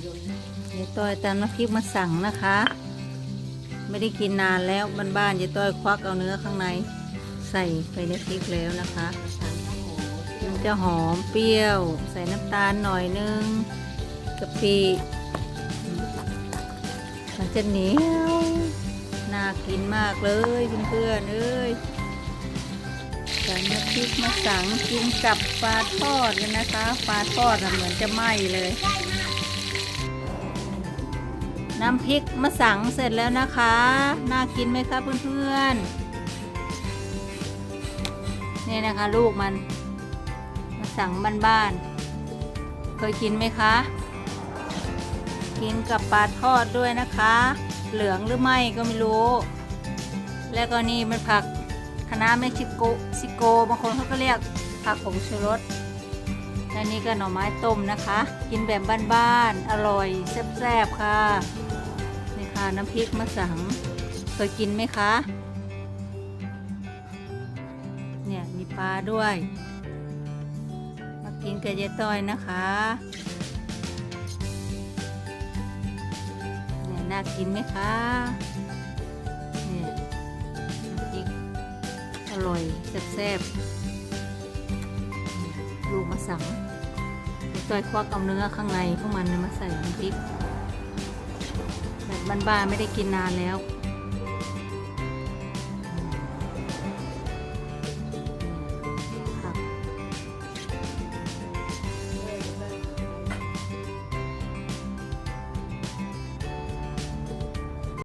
เดี๋ยวต้อยตามน้ำพริกมาสั่งนะคะ ไม่ได้กินนานแล้วบ้านๆเดี๋ยวต้อยควักเอาเนื้อข้างในใส่ไปในพริกแล้วนะคะมันจะหอมเปรี้ยว ใส่น้ำตาลหน่อยนึงกะปิมันจะเหนียวน่ากินมากเลยเพื่อนๆเอ้ยใส่น้ำพริกมาสั่งกินกับปลาทอดเลยนะคะ ปลาทอดเหมือนจะไหม้เลย น้ำพริกมะสังเสร็จแล้วนะคะ น่ากินไหมคะเพื่อนๆ นี่นะคะลูกมันมะสังบ้านๆ เคยกินไหมคะ กินกับปลาทอดด้วยนะคะ เหลืองหรือไม่ก็ไม่รู้ แล้วก็นี่มันผักคะน้าเม็กซิโกซิโกบางคนเขาก็เรียกผักผงชูรสและนี่ก็หน่อไม้ต้มนะคะ กินแบบบ้านๆ อร่อยแซ่บๆ ค่ะ ค่ะน้ำพริกมะสังเคยกินไหมคะ เนี่ยมีปลาด้วย มากินกับยายต้อยนะคะเนี่ยน่ากินไหมคะเนี่ยน้ำพริกอร่อยแซ่บๆลูกมะสังยายต้อยควักเอาเนื้อข้างในพวกมันมาใส่น้ำพริก บ้านๆไม่ได้กินนานแล้ว